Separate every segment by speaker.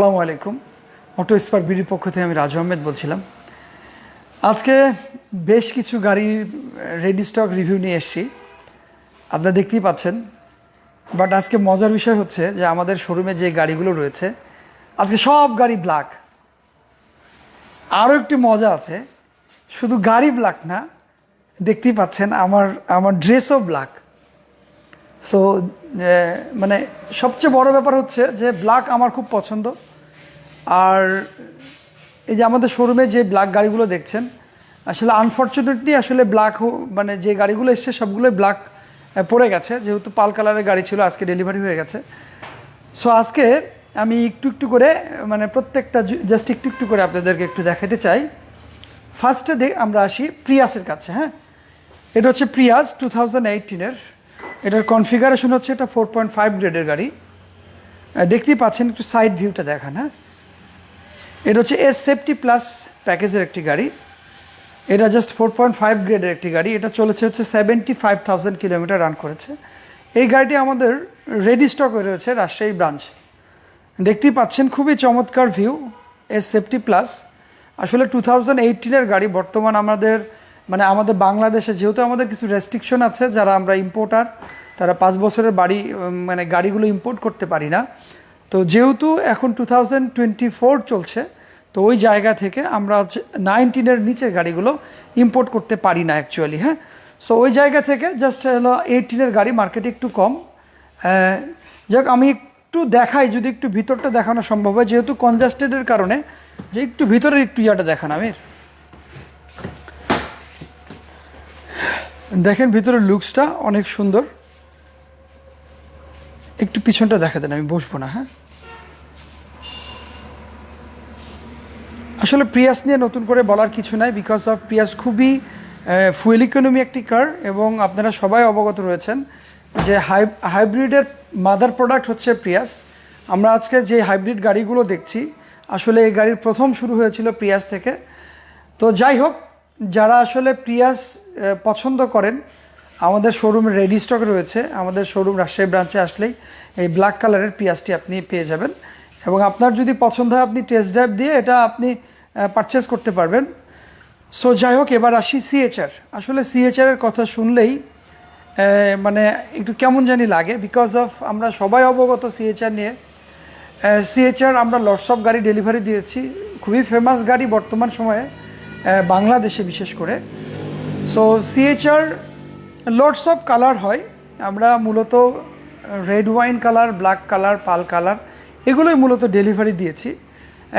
Speaker 1: আসসালামু আলাইকুম। Auto spark বিডির পক্ষ থেকে আমি রাজু আহমেদ বলছিলাম। আজকে বেশ কিছু গাড়ির রেডি স্টক রিভিউ নিয়ে এসেছি। আপনারা দেখতেই পাচ্ছেন। বাট আজকে মজার বিষয় হচ্ছে যে আমাদের শোরুমে যে গাড়িগুলো রয়েছে, আজকে সব গাড়ি ব্ল্যাক আরও একটি মজা আছে, শুধু গাড়ি ব্ল্যাক না, দেখতেই পাচ্ছেন আমার আমার ড্রেসও ব্ল্যাক সো মানে সবচেয়ে বড় ব্যাপার হচ্ছে যে ব্ল্যাক আমার খুব পছন্দ। আর এই যে আমাদের শোরুমে যে ব্ল্যাক গাড়িগুলো দেখছেন, আসলে আনফর্চুনেটলি আসলে ব্ল্যাক মানে যে গাড়িগুলো এসছে সবগুলোই ব্ল্যাক পড়ে গেছে, যেহেতু পাল কালারের গাড়ি ছিল, আজকে ডেলিভারি হয়ে গেছে। সো আজকে আমি একটু একটু করে মানে প্রত্যেকটা জাস্ট একটু একটু করে আপনাদেরকে একটু দেখাতে চাই। ফার্স্টে দেখ আমরা আসি প্রিয়াসের কাছে হ্যাঁ? এটা হচ্ছে প্রিয়াস টু থাউজেন্ড এইটিনের এটার কনফিগারেশন হচ্ছে এটা ফোর পয়েন্ট ফাইভ গ্রেডের গাড়ি। দেখতেই পাচ্ছেন, একটু সাইড ভিউটা দেখান হ্যাঁ? এটা হচ্ছে এস সেফটি প্লাস প্যাকেজের একটি গাড়ি। এটা জাস্ট ফোর পয়েন্ট ফাইভ গ্রেডের একটি গাড়ি। এটা চলেছে হচ্ছে seventy five thousand kilometre run করেছে। এই গাড়িটি আমাদের রেডি স্টক হয়ে রয়েছে রাজশাহী ব্রাঞ্চ দেখতেই পাচ্ছেন, খুবই চমৎকার ভিউ এস সেফটি প্লাস আসলে টু থাউজেন্ড এইটিনের গাড়ি বর্তমান আমাদের মানে আমাদের বাংলাদেশে যেহেতু আমাদের কিছু রেস্ট্রিকশন আছে, যারা আমরা ইম্পোর্টার তারা পাঁচ বছরের বাড়ি মানে গাড়িগুলো ইম্পোর্ট করতে পারি না। তো যেহেতু এখন টু থাউজেন্ড টোয়েন্টি ফোর চলছে, তো ওই জায়গা থেকে আমরা নাইনটিনের নিচে গাড়িগুলো ইম্পোর্ট করতে পারি না অ্যাকচুয়ালি হ্যাঁ? সো ওই জায়গা থেকে জাস্ট হলো এইটিনের গাড়ি মার্কেটে একটু কম। যাক, আমি একটু দেখাই, যদি একটু ভিতরটা দেখানো সম্ভব হয়, যেহেতু কনজাস্টেডের কারণে, যে একটু ভিতরের একটু ইয়াটা দেখান আমির। দেখেন ভিতরের লুকসটা অনেক সুন্দর। একটু পিছনটা দেখা দেন, আমি বসবো না হ্যাঁ? আসলে প্রিয়াস নিয়ে নতুন করে বলার কিছু নাই বিকজ অফ প্রিয়াস খুবই ফুয়েল ইকোনমি একটি কার এবং আপনারা সবাই অবগত রয়েছেন যে হাই হাইব্রিডের মাদার প্রোডাক্ট হচ্ছে প্রিয়াস। আমরা আজকে যে হাইব্রিড গাড়িগুলো দেখছি, আসলে এই গাড়ির প্রথম শুরু হয়েছিল প্রিয়াস থেকে। তো যাই হোক, যারা আসলে প্রিয়াস পছন্দ করেন আমাদের শোরুমে রেডি স্টক রয়েছে। আমাদের শোরুম রাজশাহী ব্রাঞ্চে আসলেই এই ব্ল্যাক কালারের পিয়াসটি আপনি পেয়ে যাবেন। এবং আপনার যদি পছন্দ হয়, আপনি টেস্ট ড্রাইভ দিয়ে এটা আপনি পারচেস করতে পারবেন। সো যাই হোক, এবার আসি সিএচআর আসলে সিএচআরের কথা শুনলেই মানে একটু কেমন জানি লাগে। বিকজ অফ আমরা সবাই অবগত সিএচআর নিয়ে। সিএচআর আমরা লটস অফ গাড়ি ডেলিভারি দিয়েছি। খুবই ফেমাস গাড়ি বর্তমান সময়ে বাংলাদেশে বিশেষ করে। So CHR lots of colour হয়। আমরা মূলত red wine colour black colour pearl colour এগুলোই মূলত ডেলিভারি দিয়েছি।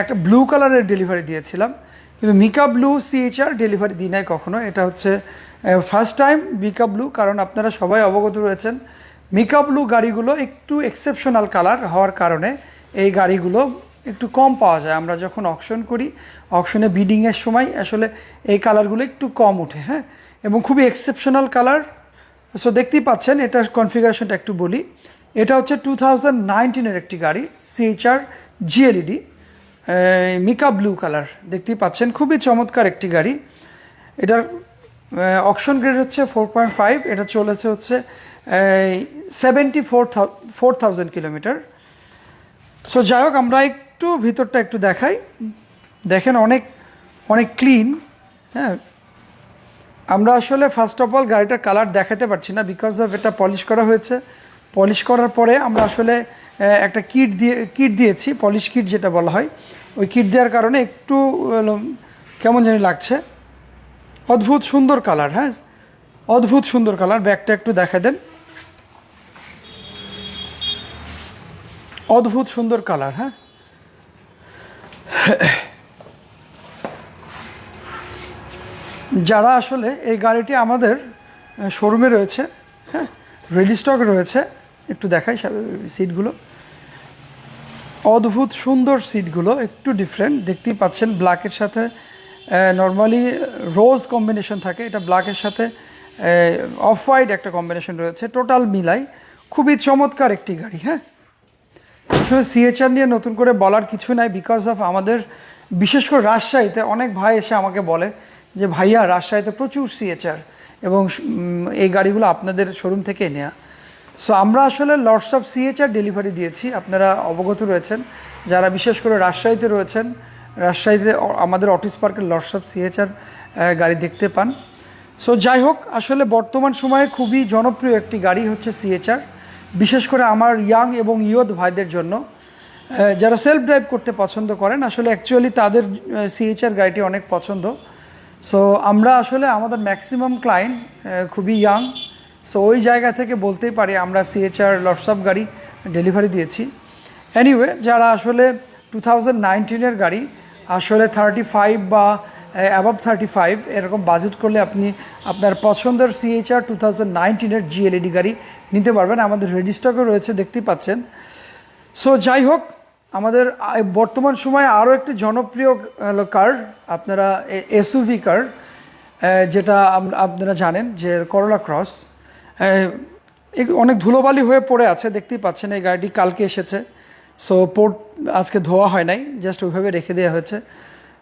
Speaker 1: একটা ব্লু কালারের ডেলিভারি দিয়েছিলাম। কিন্তু মিকা ব্লু সিএচআর ডেলিভারি দিই নাই কখনো। এটা হচ্ছে ফার্স্ট টাইম মিকা ব্লু কারণ আপনারা সবাই অবগত রয়েছেন মিকা ব্লু গাড়িগুলো একটু এক্সেপশনাল কালার হওয়ার কারণে এই গাড়িগুলো একটু কম পাওয়া যায়। আমরা যখন অকশন করি অকশনে বিডিংয়ের সময় আসলে এই কালারগুলো একটু কম ওঠে হ্যাঁ? এবং খুবই এক্সেপশনাল কালার সো দেখতেই পাচ্ছেন, এটার কনফিগারেশনটা একটু বলি। এটা হচ্ছে টু থাউজেন্ড নাইনটিনের একটি গাড়ি CHR G LED mica blue colour দেখতেই পাচ্ছেন, খুবই চমৎকার একটি গাড়ি। এটার অকশন গ্রেড হচ্ছে ফোর পয়েন্ট ফাইভ এটা চলেছে হচ্ছে seventy four four thousand kilometre so যাই হোক, আমরা একটু ভিতরটা একটু দেখাই। দেখেন, অনেক অনেক ক্লিন হ্যাঁ। আমরা আসলে ফার্স্ট অফ অল গাড়িটার কালার দেখাতে পারছি না বিকজ অফ এটা পলিশ করা হয়েছে। পলিশ করার পরে আমরা আসলে একটা কিট দিয়ে কিট দিয়েছি পলিশ কিট যেটা বলা হয়। ওই কিট দেওয়ার কারণে একটু কেমন জানি লাগছে। অদ্ভুত সুন্দর কালার হ্যাঁ? অদ্ভুত সুন্দর কালার ব্যাগটা একটু দেখা দেন। অদ্ভুত সুন্দর কালার হ্যাঁ? যারা আসলে এই গাড়িটি আমাদের শোরুমে রয়েছে হ্যাঁ রেডি স্টক রয়েছে, একটু দেখাই সিটগুলো অদ্ভুত সুন্দর সিটগুলো একটু ডিফারেন্ট দেখতেই পাচ্ছেন ব্ল্যাকের সাথে নর্মালি রোজ কম্বিনেশন থাকে, এটা ব্ল্যাকের সাথে অফ হোয়াইট একটা কম্বিনেশন রয়েছে টোটাল মিলাই, খুবই চমৎকার একটি গাড়ি হ্যাঁ। আসলে সিএচআর নিয়ে নতুন করে বলার কিছু নাই বিকজ অফ আমাদের, বিশেষ করে রাজশাহীতে অনেক ভাই এসে আমাকে বলে যে ভাইয়া, রাজশাহীতে প্রচুর সিএচআর এবং এই গাড়িগুলো আপনাদের শোরুম থেকে নেওয়া সো আমরা আসলে লর্ডস অফ সিএচআর ডেলিভারি দিয়েছি। আপনারা অবগত রয়েছেন। যারা বিশেষ করে রাজশাহীতে রয়েছেন, রাজশাহীতে আমাদের অটিস পার্কের লর্ডশপ সিএচআর গাড়ি দেখতে পান। সো যাই হোক, আসলে বর্তমান সময়ে খুবই জনপ্রিয় একটি গাড়ি হচ্ছে সিএচআর বিশেষ করে আমার ইয়াং এবং ইয়দ ভাইদের জন্য। যারা সেলফ ড্রাইভ করতে পছন্দ করেন, আসলে অ্যাকচুয়ালি তাদের সিএচআর গাড়িটি অনেক পছন্দ। সো আমরা আসলে আমাদের ম্যাক্সিমাম ক্লায়েন্ট খুবই ইয়াং সো ওই জায়গা থেকে বলতেই পারি আমরা সিএচআর লটসঅপ গাড়ি ডেলিভারি দিয়েছি। এনিওয়ে যারা আসলে টু থাউজেন্ড নাইনটিনের গাড়ি, আসলে থার্টি ফাইভ বা অ্যাবাভ থার্টি ফাইভ এরকম বাজেট করলে আপনি আপনার পছন্দের সিএইচআর টু থাউজেন্ড নাইনটিনের জিএলইডি গাড়ি নিতে পারবেন। আমাদের রেজিস্টকে রয়েছে, দেখতেই পাচ্ছেন। সো যাই হোক আমাদের বর্তমান সময়ে আরও একটি জনপ্রিয় কার আপনারা এসইউভি কার যেটা আপনারা জানেন যে করোলা ক্রস অনেক ধুলোবালি হয়ে পড়ে আছে, দেখতেই পাচ্ছেন এই গাড়িটি কালকে এসেছে। সো পোর্ট আজকে ধোয়া হয় নাই জাস্ট ওইভাবে রেখে দেওয়া হয়েছে।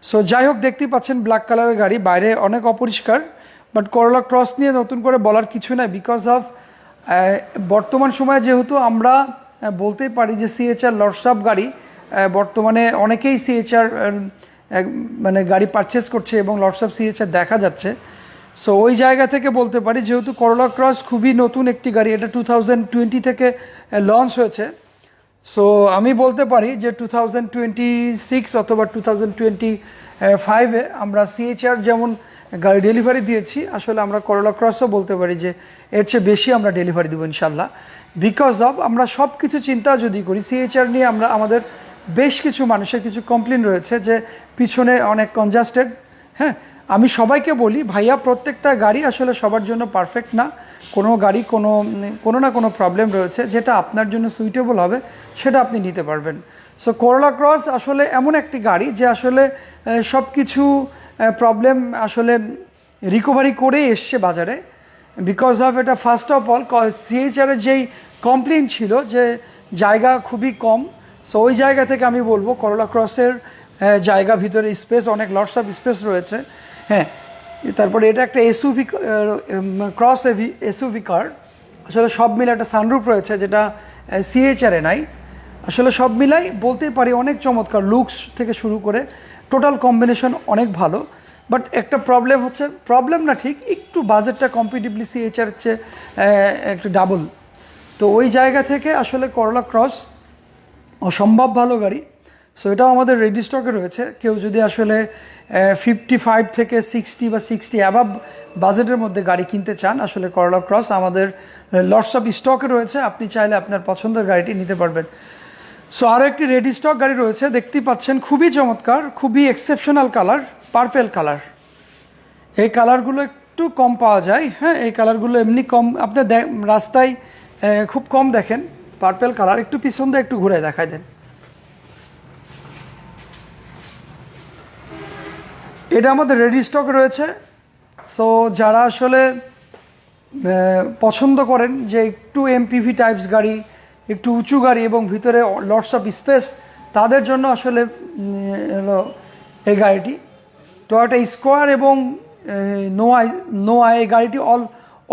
Speaker 1: সো যাই হোক, দেখতেই পাচ্ছেন ব্ল্যাক কালারের গাড়ি, বাইরে অনেক অপরিষ্কার বাট করোলা ক্রস নিয়ে নতুন করে বলার কিছু নাই বিকজ অফ বর্তমান সময়ে যেহেতু আমরা বলতেই পারি যে সিএচআর লর্ডসাপ গাড়ি বর্তমানে অনেকেই সিএচআর মানে গাড়ি পারচেস করছে এবং লর্ডসাপ সিএচআর দেখা যাচ্ছে। সো ওই জায়গা থেকে বলতে পারি, যেহেতু করোলা ক্রস খুবই নতুন একটি গাড়ি, এটা টু থাউজেন্ড টোয়েন্টি থেকে লঞ্চ হয়েছে। সো আমি বলতে পারি যে টু থাউজেন্ড টোয়েন্টি সিক্স অথবা টু থাউজেন্ড টোয়েন্টি ফাইভে আমরা সিএচআর যেমন গাড়ি ডেলিভারি দিয়েছি, আসলে আমরা করোলা ক্রসও বলতে পারি যে এর চেয়ে বেশি আমরা ডেলিভারি দেবো ইনশাল্লাহ বিকজ অফ আমরা সব কিছু চিন্তা যদি করি সিএচআর নিয়ে আমরা আমাদের বেশ কিছু মানুষের কিছু কমপ্লেন রয়েছে যে পিছনে অনেক কনজাস্টেড হ্যাঁ? আমি সবাইকে বলি, ভাইয়া, প্রত্যেকটা গাড়ি আসলে সবার জন্য পারফেক্ট না। কোনো গাড়ি, কোনো কোনো না কোনো প্রবলেম রয়েছে। যেটা আপনার জন্য সুইটেবল হবে, সেটা আপনি নিতে পারবেন। সো করোলা ক্রস আসলে এমন একটি গাড়ি যে আসলে সব কিছু প্রবলেম আসলে রিকভারি করে এসছে বাজারে। বিকজ অফ এটা ফার্স্ট অফ অল সিএইচআরের যেই কমপ্লেন ছিল যে জায়গা খুবই কম সো ওই জায়গা থেকে আমি বলব করোলা ক্রসের জায়গা ভিতরে স্পেস অনেক লটস অফ স্পেস রয়েছে। হ্যাঁ তারপরে এটা একটা এসইউভি ক্রস এসইউভি কার আসলে সব মিলে একটা সানরুপ রয়েছে যেটা সিএইচআরে নাই। আসলে সব মিলাই বলতেই পারি অনেক চমৎকার লুকস থেকে শুরু করে টোটাল কম্বিনেশন অনেক ভালো। বাট একটা প্রবলেম হচ্ছে প্রবলেম না ঠিক, একটু বাজেটটা কম্পিটিভলি সিএইচআর চেয়ে একটু ডাবল তো ওই জায়গা থেকে আসলে করলা ক্রস অসম্ভব ভালো গাড়ি। সো এটাও আমাদের রেডি স্টকে রয়েছে। কেউ যদি আসলে ফিফটি ফাইভ থেকে সিক্সটি বা সিক্সটি অ্যাভাব বাজেটের মধ্যে গাড়ি কিনতে চান, আসলে করলা ক্রস আমাদের লটস অফ স্টকে রয়েছে। আপনি চাইলে আপনার পছন্দের গাড়িটি নিতে পারবেন। সো আরও একটি রেডি স্টক গাড়ি রয়েছে। দেখতেই পাচ্ছেন, খুবই চমৎকার, খুবই এক্সেপশনাল কালার পার্পেল কালার এই কালারগুলো একটু কম পাওয়া যায়। হ্যাঁ এই কালারগুলো এমনি কম আপনার রাস্তায় খুব কম দেখেন। পার্পেল কালার একটু পিছন দিয়ে একটু ঘুরে দেখাই দেন। এটা আমাদের রেডি স্টক রয়েছে। সো যারা আসলে পছন্দ করেন যে একটু এমপিভি টাইপস গাড়ি, একটু উঁচু গাড়ি এবং ভিতরে লটস অফ স্পেস তাদের জন্য আসলে হলো এই গাড়িটি। টয়োটা স্কোয়ার এবং নোয়া নোয়া এই গাড়িটি অল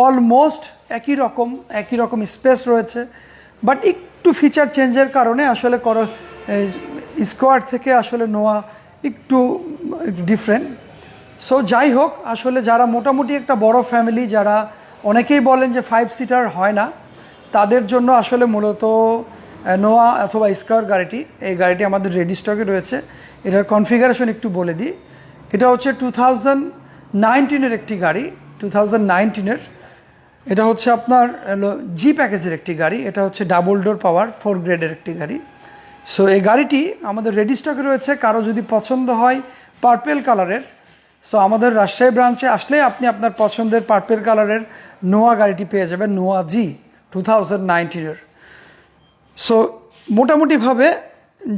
Speaker 1: অলমোস্ট একই রকম একই রকম স্পেস রয়েছে। বাট একটু ফিচার চেঞ্জের কারণে আসলে কর স্কোয়ার থেকে আসলে নোয়া একটু ডিফারেন্ট সো যাই হোক, আসলে যারা মোটামুটি একটা বড় ফ্যামিলি যারা অনেকেই বলেন যে ফাইভ সিটার হয় না, তাদের জন্য আসলে মূলত নোয়া অথবা স্কোয়ার গাড়িটি, এই গাড়িটি আমাদের রেডি স্টকে রয়েছে। এটার কনফিগারেশন একটু বলে দিই। এটা হচ্ছে টু থাউজেন্ড নাইনটিনের একটি গাড়ি টু থাউজেন্ড নাইনটিনের এটা হচ্ছে আপনার জি প্যাকেজের একটি গাড়ি, এটা হচ্ছে ডাবল ডোর পাওয়ার, ফোর গ্রেডের একটি গাড়ি। সো এই গাড়িটি আমাদের রেডি স্টকে রয়েছে, কারও যদি পছন্দ হয় পার্পেল কালারের সো আমাদের রাজশাহী ব্রাঞ্চে আসলে আপনি আপনার পছন্দের পার্পেল কালারের নোয়া গাড়িটি পেয়ে যাবেন, নোয়া জি টু থাউজেন্ড নাইনটিনের সো মোটামুটিভাবে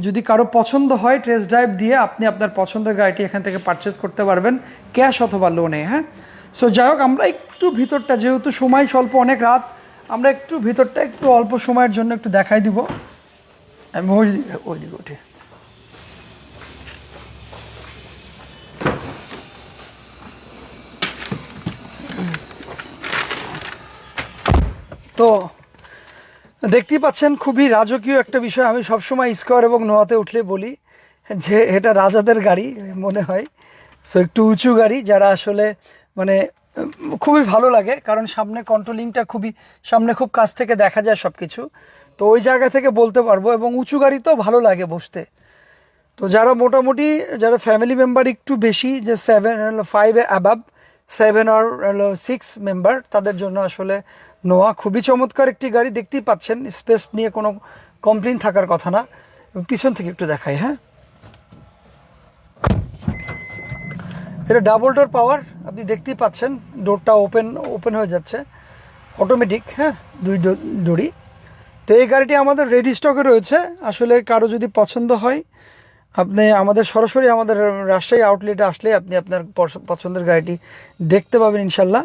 Speaker 1: যদি কারও পছন্দ হয় টেস্ট ড্রাইভ দিয়ে, আপনি আপনার পছন্দের গাড়িটি এখান থেকে পারচেস করতে পারবেন ক্যাশ অথবা লোনে হ্যাঁ? সো যাই হোক আমরা একটু ভিতরটা, যেহেতু সময় স্বল্প, অনেক রাত, আমরা একটু ভিতরটা একটু অল্প সময়ের জন্য একটু দেখাই দিব। আমি ওই দিকে ওই দিকে উঠি। তো, দেখতেই পাচ্ছেন, খুবই রাজকীয় একটা বিষয়। আমি সবসময় স্কোয়ার এবং নোয়াতে উঠলে বলি যে, এটা রাজাদের গাড়ি, মনে হয়। সো একটু উঁচু গাড়ি, যারা আসলে মানে খুবই ভালো লাগে, কারণ সামনে কন্ট্রোলিংটা খুবই, সামনে খুব কাছ থেকে দেখা যায় সব কিছু তো ওই জায়গা থেকে বলতে পারব, এবং উঁচু গাড়িতেও ভালো লাগে বসতে। তো যারা মোটামুটি, যারা ফ্যামিলি মেম্বার একটু বেশি, যে সেভেন হলো ফাইভ অ্যাবাব সেভেন আর সিক্স মেম্বার তাদের জন্য আসলে নোয়া খুবই চমৎকার একটি গাড়ি। দেখতেই পাচ্ছেন স্পেস নিয়ে কোনো কমপ্লেন থাকার কথা না। পিছন থেকে একটু দেখাই হ্যাঁ? এটা ডাবল ডোর পাওয়ার আপনি দেখতেই পাচ্ছেন ডোরটা ওপেন ওপেন হয়ে যাচ্ছে। অটোমেটিক হ্যাঁ দুই ডো- ডোরই তো এই গাড়িটি আমাদের রেডি স্টকে রয়েছে। আসলে কারও যদি পছন্দ হয়, আপনি আমাদের সরাসরি আমাদের রাজশাহী আউটলেটে আসলে আপনি আপনার পছন্দের গাড়িটি দেখতে পাবেন ইনশাল্লাহ।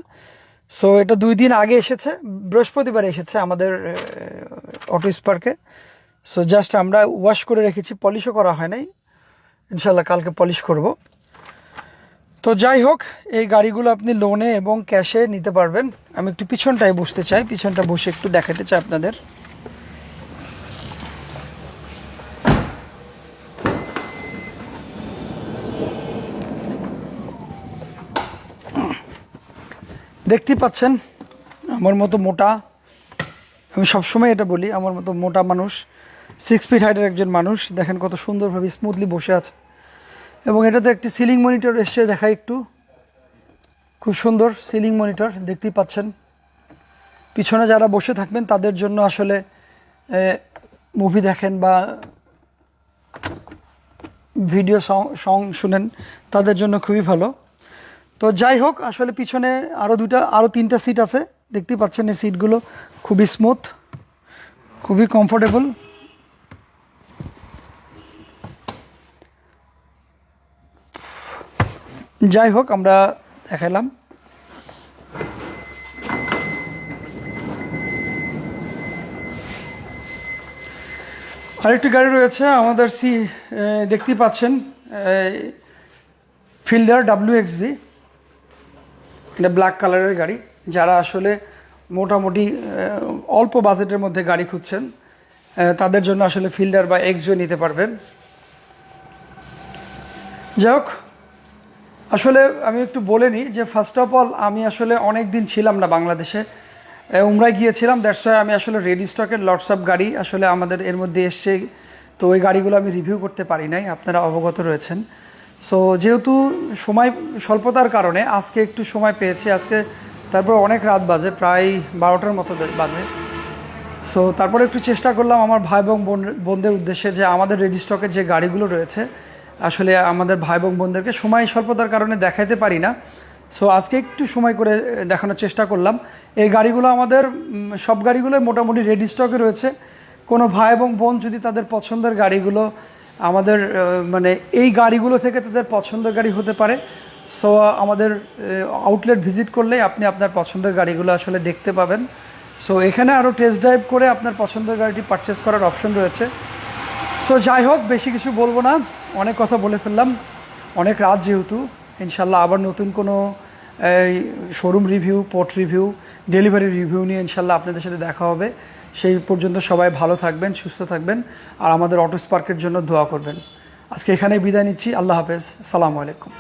Speaker 1: সো এটা দুই দিন আগে এসেছে, বৃহস্পতিবার এসেছে আমাদের অটো স্পার্কে সো জাস্ট আমরা ওয়াশ করে রেখেছি পলিশও করা হয় নাই। ইনশাল্লাহ কালকে পলিশ করব। তো যাই হোক, এই গাড়িগুলো আপনি লোনে এবং ক্যাশে নিতে পারবেন। আমি একটু পিছনটায় বসতে চাই, পিছনটা বসে একটু দেখাতে চাই আপনাদের। দেখতেই পাচ্ছেন, আমার মতো মোটা, আমি সবসময় এটা বলি, আমার মতো মোটা মানুষ সিক্স ফিট হাইটের একজন মানুষ, দেখেন কত সুন্দরভাবে স্মুথলি বসে আছে। এবং এটাতে একটি সিলিং মনিটর এসছে দেখা একটু। খুব সুন্দর সিলিং মনিটর দেখতেই পাচ্ছেন। পিছনে যারা বসে থাকবেন, তাদের জন্য আসলে মুভি দেখেন বা ভিডিও সং শুনেন, তাদের জন্য খুবই ভালো। তো যাই হোক, আসলে পিছনে আরও দুটা আরও তিনটা সিট আছে। দেখতেই পাচ্ছেন এই সিটগুলো খুবই স্মুথ খুবই কমফোর্টেবল যাই হোক, আমরা দেখালাম। আরেকটি গাড়ি রয়েছে, আমাদের সি দেখতেই পাচ্ছেন ফিল্ডার ডাব্লিউ এক্সবি এটা ব্ল্যাক কালারের গাড়ি, যারা আসলে মোটামুটি অল্প বাজেটের মধ্যে গাড়ি খুঁজছেন তাদের জন্য আসলে ফিল্ডার বা এক্সজো নিতে পারবেন। যাই হোক আসলে আমি একটু বলে নিই যে ফার্স্ট অফ অল আমি আসলে অনেক দিন ছিলাম না বাংলাদেশে। উমরায় গিয়েছিলাম দ্যাটস ওয়াই আমি আসলে রেডি স্টকের লটস অফ গাড়ি আসলে আমাদের এর মধ্যে এসছে। তো ওই গাড়িগুলো আমি রিভিউ করতে পারি নাই, আপনারা অবগত রয়েছেন। সো যেহেতু সময়, স্বল্পতার কারণে আজকে একটু সময় পেয়েছি, আজকে তারপর অনেক রাত বাজে, প্রায় বারোটার মতো বাজে। সো তারপরে একটু চেষ্টা করলাম আমার ভাই এবং বোন, বোনদের উদ্দেশ্যে যে আমাদের রেডি স্টকের যে গাড়িগুলো রয়েছে আসলে আমাদের ভাই এবং বোনদেরকে সময় স্বল্পতার কারণে দেখাইতে পারি না। সো আজকে একটু সময় করে দেখানোর চেষ্টা করলাম। এই গাড়িগুলো আমাদের সব গাড়িগুলোই মোটামুটি রেডি স্টকে রয়েছে। কোনো ভাই এবং বোন যদি তাদের পছন্দের গাড়িগুলো, আমাদের মানে এই গাড়িগুলো থেকে তাদের পছন্দের গাড়ি হতে পারে। সো আমাদের আউটলেট ভিজিট করলেই আপনি আপনার পছন্দের গাড়িগুলো আসলে দেখতে পাবেন। সো এখানে আরও টেস্ট ড্রাইভ করে আপনার পছন্দের গাড়িটি পারচেস করার অপশন রয়েছে। সো যাই হোক, বেশি কিছু বলব না। অনেক কথা বলে ফেললাম। অনেক রাত যেহেতু, ইনশাল্লাহ আবার নতুন কোনো showroom review port review delivery review নিয়ে ইনশাল্লাহ আপনাদের সাথে দেখা হবে। সেই পর্যন্ত সবাই ভালো থাকবেন, সুস্থ থাকবেন, আর আমাদের অটো স্পার্কের জন্য দোয়া করবেন। আজকে এখানেই বিদায় নিচ্ছি, আল্লাহ হাফেজ সালামু আলাইকুম।